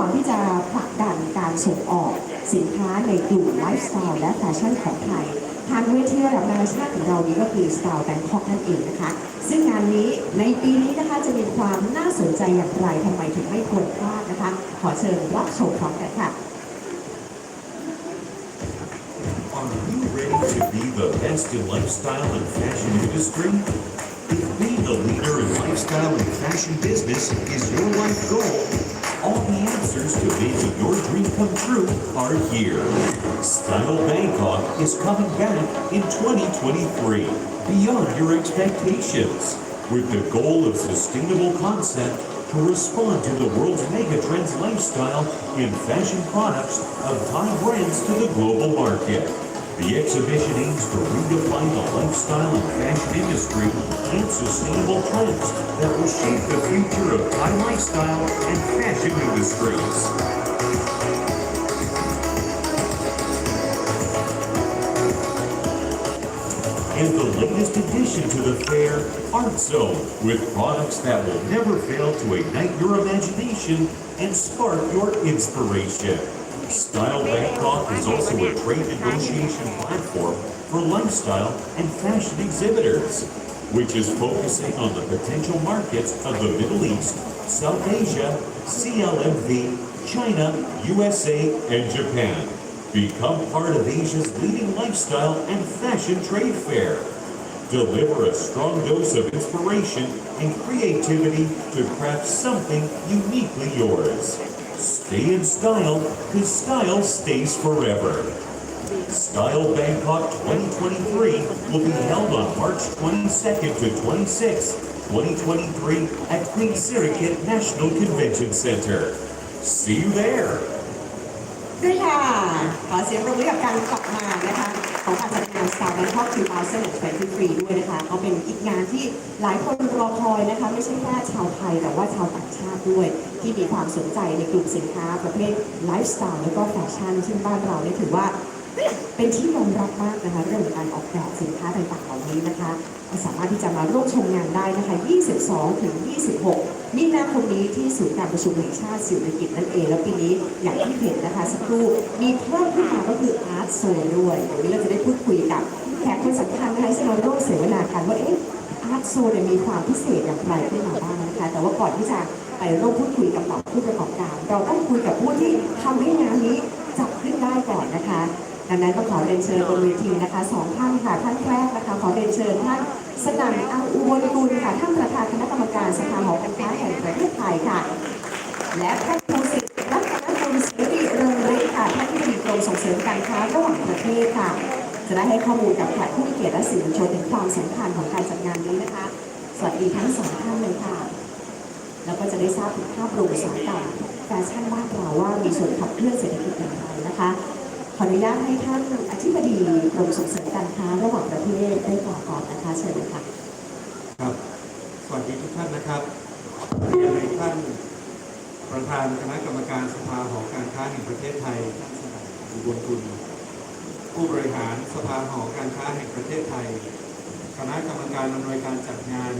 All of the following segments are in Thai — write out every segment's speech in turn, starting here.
หวังที่จะผลักดันการส่งออกสินค้าในกลุ่มไลฟ์สไตล์และแฟชั่นของไทยทางเวทีระดับนานาชาติของเรานี้ก็คือ Style Bangkok นั่นเองนะคะ ซึ่งงานนี้ในปีนี้นะคะจะมีความน่าสนใจอย่างไรทำไมถึงไม่ควรพลาดนะคะ ขอเชิญรับชมพร้อมกันค่ะ Are you ready to be the best in lifestyle and fashion industry? If being a leader in lifestyle and fashion business is your life goal, to making your dream come true are here. Style Bangkok is coming back in 2023, beyond your expectations, with the goal of sustainable concept to respond to the world's megatrends lifestyle and fashion products of Thai brands to the global market. The exhibition aims to redefine the lifestyle and fashion industry and sustainable trends that will shape the future of Thai lifestyle and fashion industries. And the latest addition to the fair, Art Zone, with products that will never fail to ignite your imagination and spark your inspiration. Style Bangkok is also a trade negotiation platform for lifestyle and fashion exhibitors, which is focusing on the potential markets of the Middle East, South Asia, CLMV, China, USA, and Japan. Become part of Asia's leading lifestyle and fashion trade fair. Deliver a strong dose of inspiration and creativity to craft something uniquely yours. Stay in style, because style stays forever. Style Bangkok 2023 will be held on March 22nd to 26th, 2023 at Queen Sirikit National Convention Center. See you there. ด้วยค่ะ ขอเสียงปรบมือกับการกลับมานะคะ ของการจัดงาน Star Bangkok 2023ด้วยนะคะก็เป็นอีกงานที่หลายคนรอคอยนะคะไม่ใช่แค่ชาวไทยแต่ว่าชาวต่างชาติด้วย ที่มีความสนใจในกลุ่มสินค้าประเภทไลฟ์สไตล์แล้วก็แฟชั่นซึ่งบ้านเราเนี่ยถือว่า เป็นที่ยอมรับมากนะคะเรื่องของการออกแบบสินค้าต่างๆเหล่านี้นะคะสามารถที่จะมาร่วมชมงานได้นะคะ 22 ถึง 26 มีนาคมนี้ที่ศูนย์การประชุมแห่งชาติสิริกิติ์นั่นเอง แล้วปีนี้อย่างที่เห็นนะคะสักครู่มีเพิ่มขึ้นมาก็คืออาร์ตโซนด้วยเดี๋ยวนี้เราจะได้พูดคุยกับแขกคนสำคัญนะคะที่จะมาร่วมเสวนากันว่าเอ๊ะอาร์ตโซนเนี่ยมีความพิเศษอย่างไรขึ้นมาบ้างนะคะ แต่ว่าก่อนที่จะไปร่วมพูดคุยกับเหล่าผู้ประกอบการ เราต้องคุยกับผู้ที่ทำให้งานนี้จัดขึ้นได้ก่อนนะคะ ดังนั้นต้องขอเรียนเชิญบนเวทีนะคะสองท่านค่ะท่านแรกนะคะขอเรียนเชิญท่านสนั่นอังอุบลกุลค่ะท่านประธานคณะกรรมการสภาหอการค้าแห่งประเทศไทยค่ะ และท่านภูสิทธิ์รัตนกุลศรีเริงฤทธิ์ค่ะท่านที่ดีกรมส่งเสริมการค้าระหว่างประเทศค่ะ จะได้ให้ข้อมูลกับแขกผู้มีเกียรติและสื่อมวลชนถึงความสำคัญของการจัดงานนี้นะคะ สวัสดีทั้งสองท่านเลยค่ะ แล้วก็จะได้ทราบถึงภาพรวมสาหกรรแฟชั่นบ้านเราว่ามีส่วนขับเคลื่อนเศรษฐกิจอย่างไรนะคะ ขออนุญาตให้ท่านอธิบดีกรมส่งเสริมการค้าระหว่างประเทศได้กล่าวก่อนนะคะเชิญเลยค่ะครับ สวัสดีทุกท่านนะครับเรียนในท่านประธานคณะกรรมการสภาหอการค้าแห่งประเทศไทยท่านสนั่นอุบลกุลผู้บริหารสภาหอการค้าแห่งประเทศไทย คณะกรรมการอำนวยการจัดงาน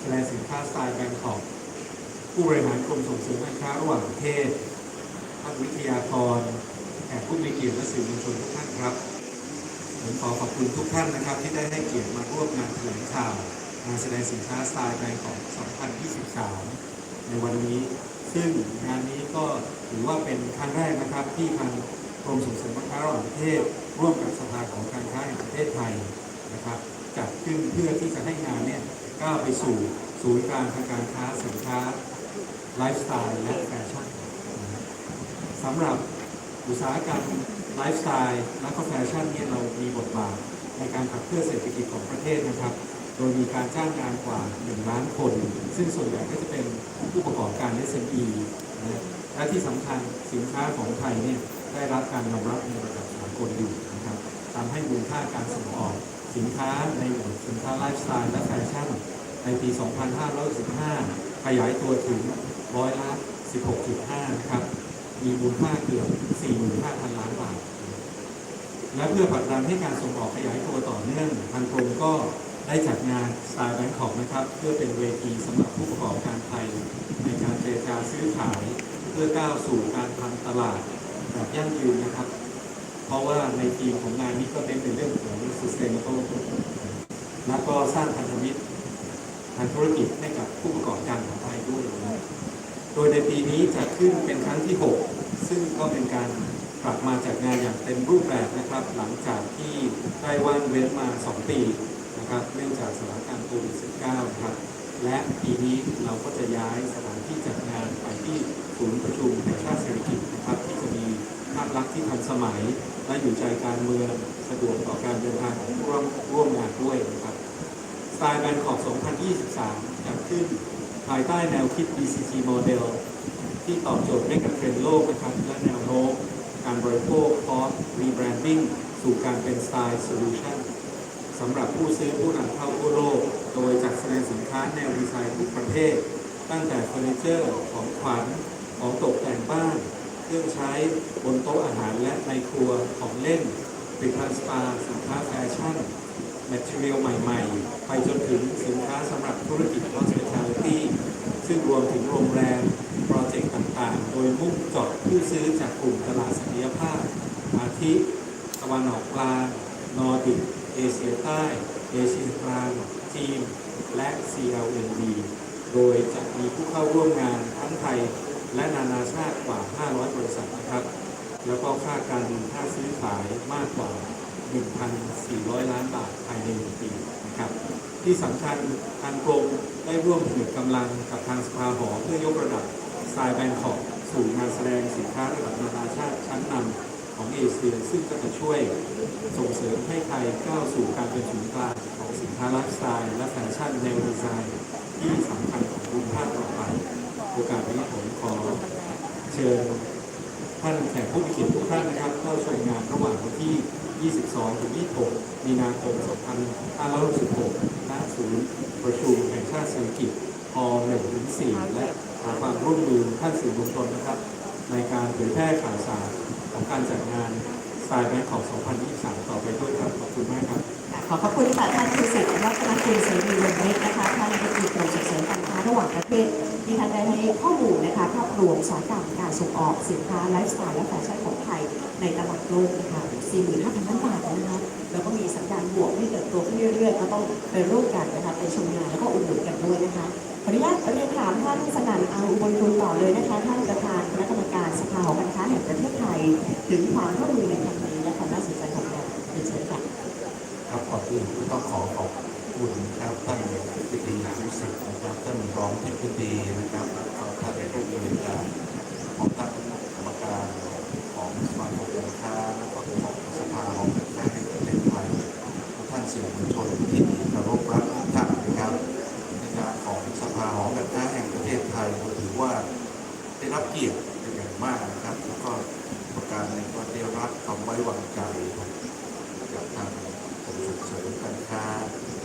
แสดงสินค้าสไตล์แบงคอกผู้บริหารกรมส่งเสริมการค้าระหว่างประเทศท่านวิทยากร แขกผู้มีเกียรติและสื่อมวลชนทุกท่านครับ ผมขอขอบคุณทุกท่านนะครับ ที่ได้ให้เกียรติมาร่วมงานแถลงข่าวงานแสดงสินค้าสไตล์แบงของ 2023 ในวันนี้ ซึ่งงานนี้ก็ถือว่าเป็นครั้งแรกนะครับ ที่ทางกรมส่งเสริมการค้าระหว่างประเทศ ร่วมกับสภาของการค้าแห่งประเทศไทยนะครับจัดขึ้นเพื่อที่จะให้งานเนี่ยก้าวไปสู่ศูนย์กลางทางการค้าสินค้าไลฟ์สไตล์และแฟชั่นสำหรับ อุตสาหกรรมไลฟ์สไตล์และก็แฟชั่นเนี่ยเรามีบทบาทในการขับเคลื่อนเศรษฐกิจของประเทศนะครับ โดยมีการจ้างงานกว่า 1 ล้านคน ซึ่งส่วนใหญ่ก็จะเป็นผู้ประกอบการ SME นะและที่สำคัญสินค้าของไทยเนี่ยได้รับการยอมรับในระดับสากลอยู่นะครับทำให้มูลค่าการส่งออกสินค้าในหมวดสินค้าไลฟ์สไตล์และแฟชั่นในปี 2515 ขยายตัวถึงร้อยละ 16.5 นะครับ มีมูลค่าเกือบ 45,000 ล้านบาท และเพื่อผลักดันให้การส่งออกขยายตัวต่อเนื่องทางกรมก็ได้จัดงาน Star Bangkok นะครับ เพื่อเป็นเวทีสำหรับผู้ประกอบการไทย ในการเจรจาซื้อขาย เพื่อก้าวสู่การทำตลาดแบบยั่งยืนนะครับ เพราะว่าในทีมของงานนี้ก็เน้นในเรื่องของ sustainable แล้วก็สร้างพันธมิตรทางธุรกิจให้กับผู้ประกอบการของไทยด้วยนะครับ ดยในปีนี้จะขึ้นเป็นครั้งที่ 6 ซึ่งก็เป็นการกลับมาจัดงานอย่างเต็มรูปแบบนะครับ หลังจากที่ได้ว่างเว้นมา 2 ปีนะครับเนื่องจากสถานการณ์โควิด -19 นะครับและปีนี้เราก็จะย้ายสถานที่จัดงานไปที่ศูนย์ประชุมแห่งชาติเศรษฐกิจนะครับ ที่จะมีภาพลักษณ์ที่ทันสมัย และอยู่ใจการเมืองสะดวกต่อการเดินทางของร่วมร่วมงานด้วยนะครับสไตล์แบนคอก 2023 จัดขึ้น ภายใต้แนวคิด BCG Model ที่ตอบโจทย์ให้กับเทรนด์โลกนะครับและแนวโน้มการบริโภคคอสรีแบรนดิ้งสู่การเป็นสไตล์โซลูชันสำหรับผู้ซื้อผู้นำเข้าทั่วโลก โดยจัดแสดงสินค้าแนวดีไซน์ทุกประเภทตั้งแต่เฟอร์นิเจอร์ของขวัญของตกแต่งบ้าน เครื่องใช้บนโต๊ะอาหารและในครัวของเล่นผลิตภัณฑ์สปาสินค้าแฟชั่น แมทเทียลใหม่ ๆ ไปจนถึงสินค้าสำหรับธุรกิจ hospitality ซึ่งรวมถึงโรงแรมโปรเจกต์ต่างๆ โดยมุ่งเจาะผู้ซื้อจากกลุ่มตลาดศักยภาพ อาทิตะวันออกกลาง นอร์ดิก เอเชียใต้ เอเชียกลาง จีน และ CLND โดยจะมีผู้เข้าร่วมงานทั้งไทยและนานาชาติกว่า 500 บริษัทนะครับ แล้วก็ค่าการค่าซื้อขายมากกว่า 1,400 ล้านบาทภายในหนึ่งปีนะครับที่สำคัญทางกรมได้ร่วมผนึกกำลังกับทางสภาหอเพื่อยกระดับสไตล์แบงคอกสู่งานแสดงสินค้าระดับนานาชาติชั้นนำของเอเชียซึ่งก็จะช่วยส่งเสริมให้ไทยก้าวสู่การเป็นศูนย์กลางของสินค้าไลฟ์สไตล์และแฟชั่นแนวดีไซน์ที่สำคัญของภูมิภาคต่อไป โอกาสนี้ผมขอเชิญท่านแขกผู้มีเกียรติทุกท่านนะครับเข้าชมงานระหว่างวันที่ 22ถึง26 มีนาคม 2566ณศูนย์ประชุมแห่งชาติเศรษฐกิจฮ1ถึง4และขอความร่วมมือท่านสื่อมวลชนนะครับ ในการเผยแพร่ข่าวสารของการจัดงานสไตล์แบงค์ของ 2023 ต่อไปด้วยครับ ขอบคุณมากครับ ขอขอบคุณค่ะท่านคุสิทธิ์วัฒนกุลเสรีวงศ์ฤทธิ์นะคะ ท่านอธิบดีกรมส่งเสริมการค้าระหว่างประเทศที่ท่านได้ให้ข้อมูลนะคะภาพรวมสาหกรรการส่งออกสินค้าไลฟ์สไตล์และแฟชั่นของไทยในตลาดโลกนะคะ 45,000ล้านบาทนะคะแล้วก็มีสัญญาณบวกที่เติบโตขึ้นเรื่อยๆก็ต้องไปร่วมกันนะคะไปชมงานแล้วก็อุดหนุนกันด้วยนะคะขออนุญาตเรียนถามท่านสนั่นอาอุบลคุณต่อเลยนะคะท่านประธานคณะกรรมการสภาหอการค้าแห่งประเทศไทย ถึงความร่วมมือในครั้งนี้และความน่าสนใจของเราเป็นเชิญค่ะครับก่อนอื่นต้องขอขอบคุณครับท่านทิบดีวิสิตนะครับท่านรองทิบดีนะครับท่านผู้บริการของท่าน หอการค้าแห่งประเทศไทยก็ถือว่าได้รับเกียรติเป็นอย่างมากนะครับ แล้วก็ประการหนึ่งก็ได้รับความไว้วางใจกับทางกรมส่งเสริมการค้า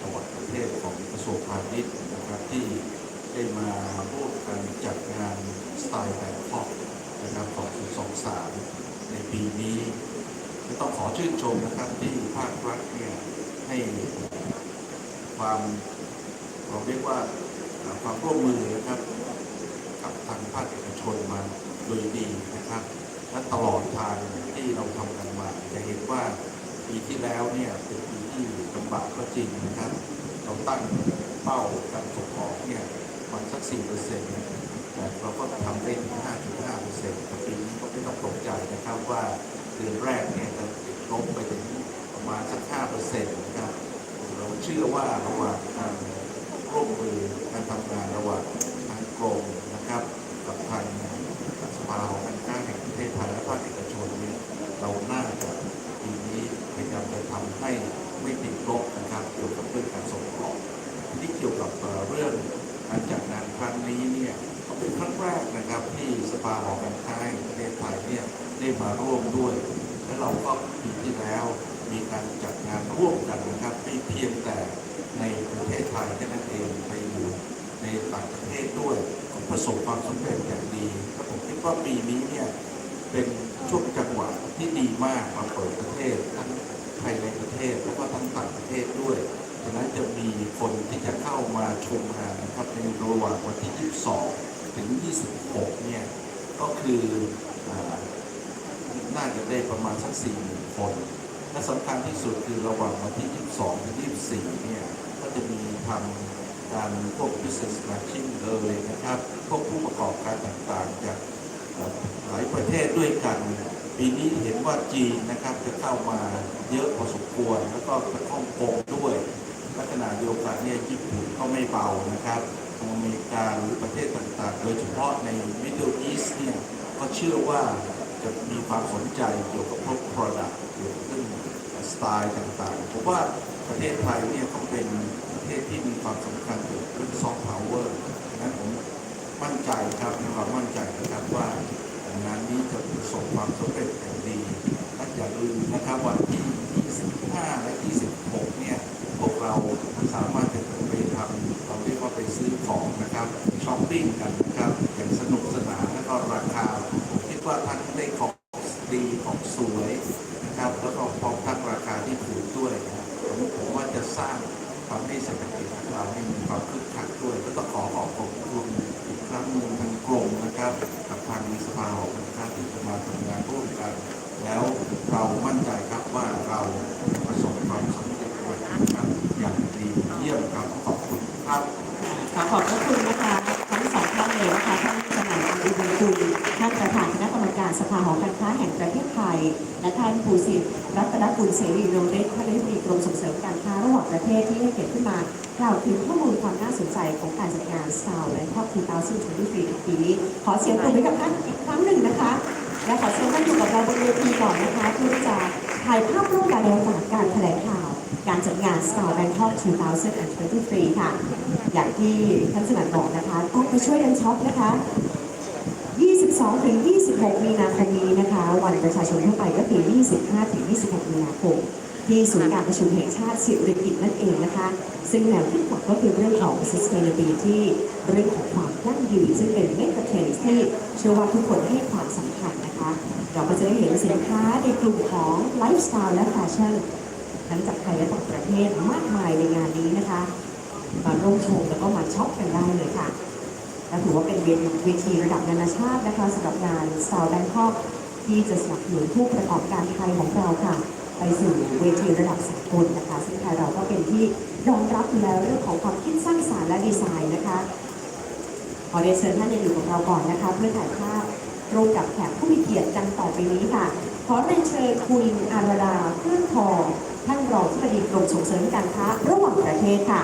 จังหวัดประเทศของกระทรวงพาณิชย์นะครับที่ได้มาร่วมกันจัดงานสไตล์แบงคอกนะครับของ2023 ในปีนี้ต้องขอชื่นชมนะครับที่ภาครัฐเนี่ยให้ความเราเรียกว่า ความร่วมมือนะครับกับทางภาคเอกชนมาโดยดีนะครับ และตลอดทางที่เราทำกันมาจะเห็นว่าปีที่แล้วเนี่ยเป็นปีที่ลำบากก็จริงนะครับ เราตั้งเป้าการส่งออกเนี่ยมันสัก4เปอร์เซ็นต์แต่เราก็ทำได้ถึง5.5เปอร์เซ็นต์ปีนี้ก็ไม่ต้องตกใจนะครับว่าเดือนแรกเนี่ยจะติดลบไปถึงประมาณสัก5เปอร์เซ็นต์นะครับ เราเชื่อว่าระหว่างการร่วมมือ ทำงานระหว่างทางกรมนะครับกับทางสภาของการค้าแห่งประเทศไทยและภาคเอกชนเนี่ยเราน่าจะปีนี้พยายามจะทำให้ไม่ติดลบนะครับเกี่ยวกับเรื่องการส่งออกที่เกี่ยวกับเรื่องการจัดงานครั้งนี้เนี่ยก็เป็นครั้งแรกนะครับที่สภาของการค้าแห่งประเทศไทยเนี่ยได้มาร่วมด้วย และเราก็ปีที่แล้วมีการจัดงานร่วมกันนะครับไม่เพียงแต่ในประเทศไทยแค่นั้นเองไปอยู่ ในต่างประเทศด้วยก็ประสบความสำเร็จอย่างดีและผมคิดว่าปีนี้เนี่ยเป็นช่วงจังหวะที่ดีมากมาเปิดประเทศทั้งภายในประเทศแล้วก็ทั้งต่างประเทศด้วยฉะนั้นจะมีคนที่จะเข้ามาชมงานนะครับในระหว่างวันที่ 22 ถึง 26 เนี่ยก็คืออน่าจะได้ประมาณสักสี่หมื่นคนและสำคัญที่สุดคือระหว่างวันที่ 22 ถึง 24 เนี่ยก็จะมีทำ การพวก business matching เลยนะครับ พวกผู้ประกอบการต่างๆ จากหลายประเทศด้วยกัน ปีนี้เห็นว่าจีนนะครับจะเข้ามาเยอะพอสมควร แล้วก็ฮ่องกงด้วย ลักษณะเดียวกันเนี่ยญี่ปุ่นก็ไม่เบานะครับอเมริกาหรือประเทศต่างๆ โดยเฉพาะใน Middle East เนี่ยก็เชื่อว่าจะมีความสนใจเกี่ยวกับพวก product เกี่ยวกับเรื่อง ไตล์ต่างๆ ผมว่าประเทศไทยเนี่ยก็เป็นประเทศที่มีความสำคัญเกี่ยวกับเรื่อง soft power ดังนั้นผมมั่นใจครับมีความมั่นใจนะครับว่างานนี้จะประสบความสำเร็จอย่างดีและอย่าลืมนะครับวันที่ 25 และ 26 เนี่ยพวกเราสามารถจะไปทำเราเรียกว่าไปซื้อของนะครับช้อปปิ้งกันนะครับอย่างสนุกสนานแล้วก็ราคาผมคิดว่าท่านได้ของดีของสวยนะครับแล้วก็พอม ที่ถูกด้วยนะครับผมผมว่าจะสร้างความให้เศรษฐกิจของเราให้มีความคึกคักด้วย ก็ต้องขอขอบคุณอีกครั้งหนึ่งทางกรมนะครับ กับทางสภาหอการค้าที่จะมาทำงานร่วมกัน แล้วเรามั่นใจครับว่าเราประสบความสำเร็จนะครับอย่างดีเยี่ยมครับขอบคุณครับขอขอบพระคุณนะคะทั้งสองท่านเลยนะคะท่านสนานอุดมกุลท่านประธานคณะกรรมการสภาหอการค้าแห่งประเทศไทย และท่านภูสิทธิ์รัตนกุลเสรีโรเดชท่านอธิบดีกรมส่งเสริมการค้าระหว่างประเทศที่ให้เกียรติขึ้นมากล่าวถึงข้อมูลความน่าสนใจของการจัดงาน s าวและครอบครัว2023ปีนี้ ขอเสียงปรบมือกับท่านอีกครั้งหนึ่งนะคะ และขอเชิญท่านอยู่กับเราบนเวทีก่อนนะคะเพื่อที่จะถ่ายภาพร่วมกันในโอกาสการแถลงข่าว การจัดงาน s าว Bangkok 2023ค่ะ อย่างที่ท่านสนันบอกนะคะ ต้องไปช่วยกันช็อปนะคะ 22-26 มีนาคม ประชาชนทั่วไปก็คือ 25ถึง26 มีนาคมที่ศูนย์การประชุมแห่งชาติสิริกิติ์นั่นเองนะคะ ซึ่งแนวคิดหลักก็คือเรื่องของ sustainability เรื่องของความยั่งยืน ซึ่งเป็นเมกะเทรนด์ที่เชื่อว่าทุกคนให้ความสำคัญนะคะ เราก็จะได้เห็นสินค้าในกลุ่มของไลฟ์สไตล์และแฟชั่นทั้งจากไทยและต่างประเทศมากมายในงานนี้นะคะ มาร่วมชมแล้วก็มาช็อปกันได้เลยค่ะและถือว่าเป็นเวทีระดับนานาชาตินะคะสำหรับงาน s าวแบงคอก ที่จะสนับสนุนผู้ประกอบการไทยของเราค่ะ ไปสู่เวทีระดับสากลนะคะ ซึ่งไทยเราก็เป็นที่ยอมรับอยู่แล้วเรื่องของความคิดสร้างสรรค์และดีไซน์นะคะขอเรียนเชิญท่านยังอยู่กับเราก่อนนะคะ เพื่อถ่ายภาพร่วมกับแขกผู้มีเกียรติกันต่อไปนี้ค่ะ ขอเรียนเชิญคุณอาราดาเพื่อนทองท่านรองที่ปดีกรมส่งเสริมการค้าระหว่างประเทศค่ะ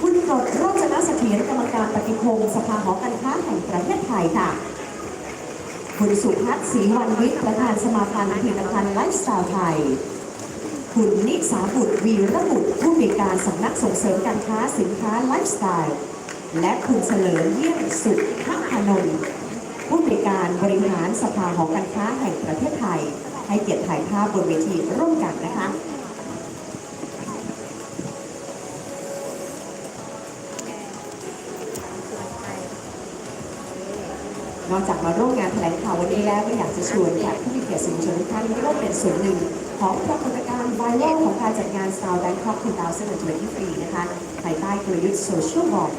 คุณกรดโรจนเสถียรกรรมการปฏิพงศ์สภาหอการค้าแห่งประเทศไทยค่ะ คุณสุพัฒน์ศรีวันวิทย์ประธานสมาพันธ์ผลิตภัณฑ์ไลฟ์สไตล์ไทย คุณนิสาบุตรวีระบุตรผู้มีการสำนักส่งเสริมการค้าสินค้าไลฟ์สไตล์ และคุณเฉลิมเยี่ยมสุขพักพนนท์ผู้มีการบริหารสภาหอการค้าแห่งประเทศไทย ให้เกียรติถ่ายภาพบนเวทีร่วมกันนะคะ นอกจากมาร่วมงานแถลงข่าววันนี้แล้วก็อยากจะชวนแขกผู้มีเกียรติสื่อมวลชนทุกท่านร่วมเป็นส่วนหนึ่ง ของปรากฏการณ์ไวรัลของการจัดงาน Star Bangkok 2023นะคะภายใต้กลยุทธ์ Social Bomb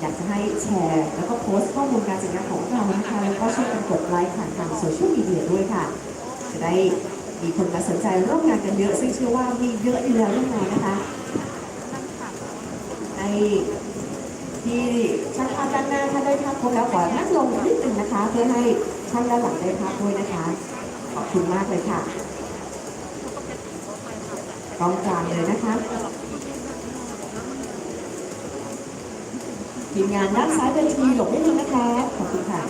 อยากจะให้แชร์ แล้วก็โพสต์ข้อมูลการจัดงานของเรานะคะแล้วก็ช่วยกันกดไลค์ผ่านทางโซเชียลมีเดียด้วยค่ะ จะได้มีคนมาสนใจร่วมงานกันเยอะ ซึ่งเชื่อว่ามีเยอะอยู่แล้วแน่นอนนะคะในที่ ช่างภาพด้านหน้าท่านได้ภาพครบแล้วขอนั่งลงนิดหนึ่งนะคะ เพื่อให้ช่างด้านหลังได้ภาพด้วยนะคะ ขอบคุณมากเลยค่ะกองกลางเลยนะคะทีมงานด้านซ้ายเวทีหลบนิดนึงนะคะ ขอบคุณค่ะ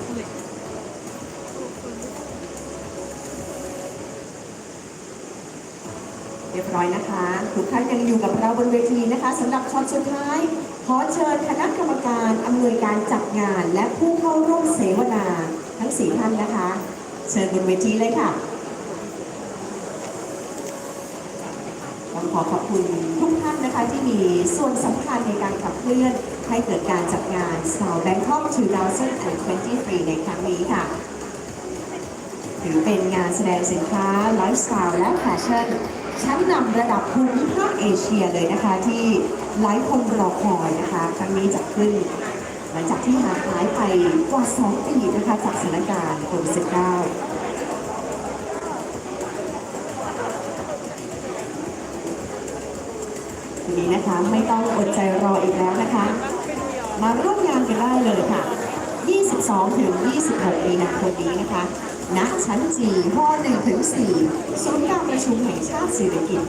รียบร้อยนะคะ ทุกท่านยังอยู่กับเราบนเวทีนะคะสำหรับช็อตสุดท้าย ขอเชิญคณะกรรมการอำนวยการจัดงาน และผู้เข้าร่วมเสวนา ทั้งสี่ท่านนะคะ เชิญบนเวทีเลยค่ะต้องขอขอบคุณทุกท่านนะคะที่มีส่วนสำคัญในการขับเคลื่อนให้เกิดการจัดงาน South Bangkok 2023 ในครั้งนี้ค่ะถือเป็นงานแสดงสินค้าไลฟ์สไตล์และแฟชั่น ชั้นนำระดับภูมิภาคเอเชียเลยนะคะ ที่หลายคนรอคอยนะคะครั้งนี้จัดขึ้น หลังจากที่หางหายไปกว่า 2 ปีนะคะจากสถานการณ์โควิด -19 ทีนี้นะคะไม่ต้องอดใจรออีกแล้วนะคะ มาร่วมงานกันได้เลยค่ะ 22 ถึง 26 มีนาคมนี้นะคะ ณชั้น G ห้อ1ถึง4ศูนย์การประชุมแห่งชาติสิริกิติ์